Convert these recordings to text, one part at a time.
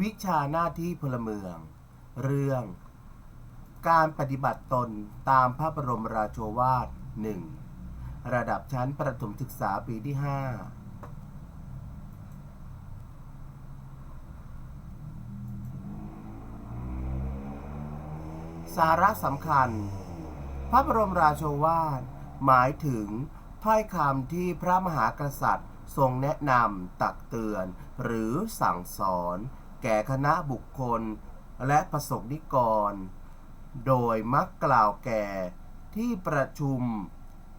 วิชาหน้าที่พลเมือง เรื่อง การปฏิบัติตนตามพระบรมราโชวาทหนึ่งระดับชั้นประถมศึกษาปีที่ 5 สาระสำคัญ พระบรมราโชวาท หมายถึงถ้อยคำที่พระมหากษัตริย์ทรงแนะนำตักเตือน หรือสั่งสอน แก่คณะบุคคล และประสบนิกร โดยมักกล่าวแก่ที่ประชุม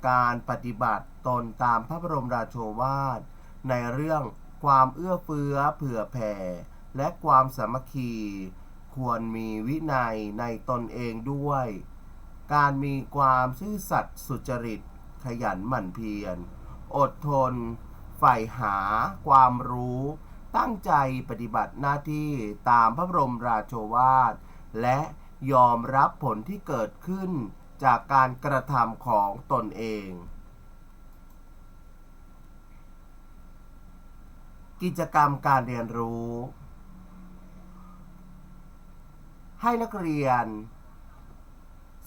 การปฏิบัติตนตามพระบรมราโชวาท ในเรื่องความเอื้อเฟื้อเผื่อแผ่ และความสามัคคี ควรมีวินัยในตนเองด้วย การมีความซื่อสัตย์สุจริต ขยันหมั่นเพียร อดทน ใฝ่หาความรู้ ตั้งใจปฏิบัติหน้าที่ตามพระบรมราโชวาท และยอมรับผลที่เกิดขึ้นจากการกระทำของตนเอง กิจกรรมการเรียนรู้ ให้นักเรียน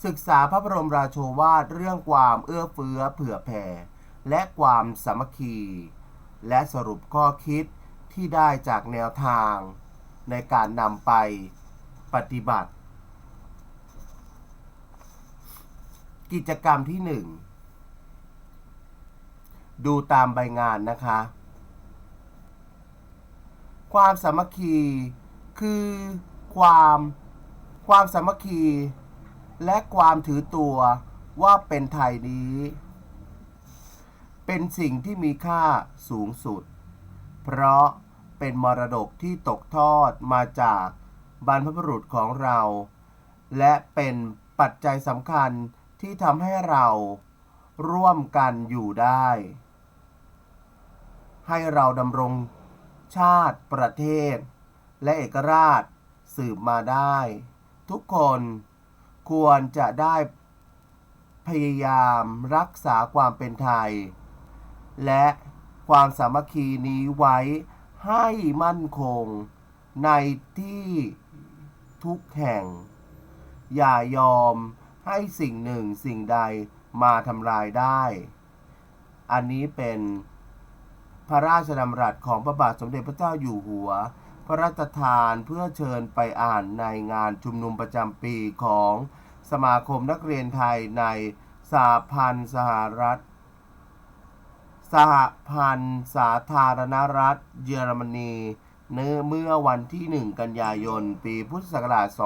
ศึกษาพระบรมราโชวาทเรื่องความเอื้อเฟื้อเผื่อแผ่ และความสามัคคี และสรุปข้อคิด ที่ได้จากแนวทางในการนำไปปฏิบัติ กิจกรรมที่หนึ่งดูตามใบงานนะคะ ความสามัคคีคือความความสามัคคี และความถือตัวว่าเป็นไทยนี้ เป็นสิ่งที่มีค่าสูงสุด เพราะ เป็นมรดกที่ตกทอดมาจากบรรพบุรุษของเรา และเป็นปัจจัยสำคัญที่ทำให้เราร่วมกันอยู่ได้ ให้เราดำรงชาติประเทศ และเอกราชสืบมาได้ ทุกคนควรจะได้พยายามรักษาความเป็นไทย และความสามัคคีนี้ไว้ ให้มั่นคงในที่ทุกแห่ง อย่ายอมให้สิ่งหนึ่งสิ่งใดมาทำลายได้ อันนี้เป็นพระราชดำรัสของพระบาทสมเด็จพระเจ้าอยู่หัว พระราชทานเพื่อเชิญไปอ่านในงานชุมนุมประจำปีของสมาคมนักเรียนไทยในสหพันธ์สหรัฐ สหพันธ์สาธารณรัฐเยอรมนีเนื้อเมื่อวันที่ 1 กันยายน ปีพุทธศักราช 2526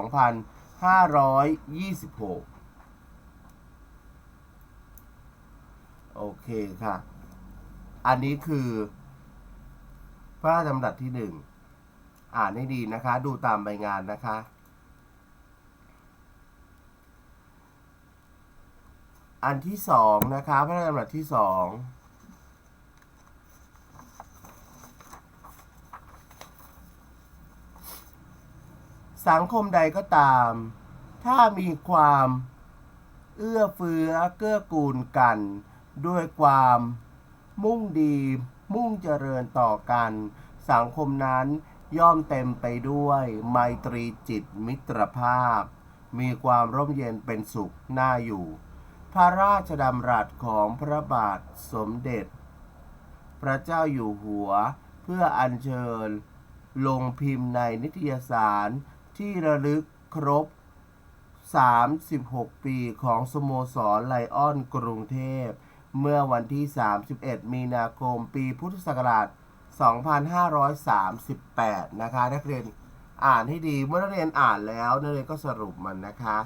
โอเคค่ะ อันนี้คือพระราชดำรัสที่หนึ่งอ่านให้ดีนะคะ ดูตามใบงานนะคะ อันที่สองนะคะ พระราชดำรัสที่สอง สังคมใดก็ตาม ถ้ามีความเอื้อเฟื้อเกื้อกูลกัน ด้วยความมุ่งดี มุ่งเจริญต่อกัน สังคมนั้นย่อมเต็มไปด้วยไมตรีจิตมิตรภาพ มีความร่มเย็นเป็นสุขน่าอยู่ พระราชดำรัสของพระบาทสมเด็จ พระเจ้าอยู่หัวเพื่ออัญเชิญ ลงพิมพ์ในนิตยสาร ที่ระลึกครบ 36 ปีของสโมสรไลออนกรุงเทพ เมื่อวันที่ 31 มีนาคม ปีพุทธศักราช 2538 นะคะ นักเรียนอ่านให้ดีเมื่อนักเรียนอ่านแล้วนักเรียนก็สรุปมันนะคะ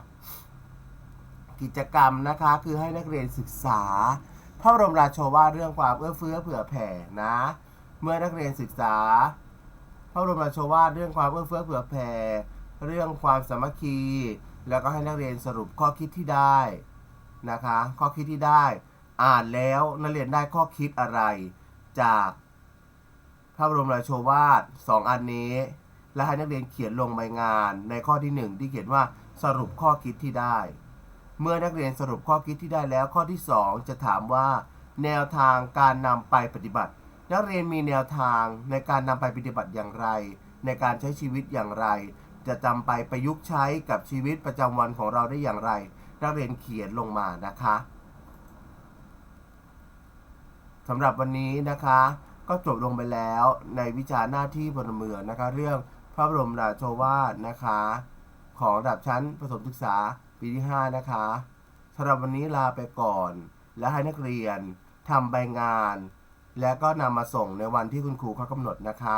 กิจกรรมนะคะคือให้นักเรียนศึกษาพระบรมราโชวาทเรื่องความเอื้อเฟื้อเผื่อแผ่นะ เมื่อนักเรียนศึกษา พระบรมราโชวาทเรื่องความเอื้อเฟื้อเผื่อแผ่ เรื่องความสามัคคี แล้วก็ให้นักเรียนสรุปข้อคิดที่ได้นะคะ ข้อคิดที่ได้ อ่านแล้วนักเรียนได้ข้อคิดอะไร จากพระบรมราโชวาทสองอันนี้ และให้นักเรียนเขียนลงใบงาน ในข้อที่หนึ่งที่เขียนว่าสรุปข้อคิดที่ได้ เมื่อนักเรียนสรุปข้อคิดที่ได้แล้ว ข้อที่สองจะถามว่า แนวทางการนำไปปฏิบัติ นักเรียนมีแนวทางในการนำไปปฏิบัติอย่างไร ในการใช้ชีวิตอย่างไร จะจำไปประยุกต์ใช้กับชีวิตประจำวันของเราได้อย่างไร นักเรียนเขียนลงมานะคะสำหรับวันนี้นะคะ ก็จบลงไปแล้วในวิชาหน้าที่พลเมืองนะคะ เรื่องพระบรมราโชวาทนะคะ ของระดับชั้นประถมศึกษาปีที่ 5 นะคะสำหรับวันนี้ลาไปก่อน และให้นักเรียนทำใบงาน และก็นำมาส่งในวันที่คุณครูเขากำหนดนะคะ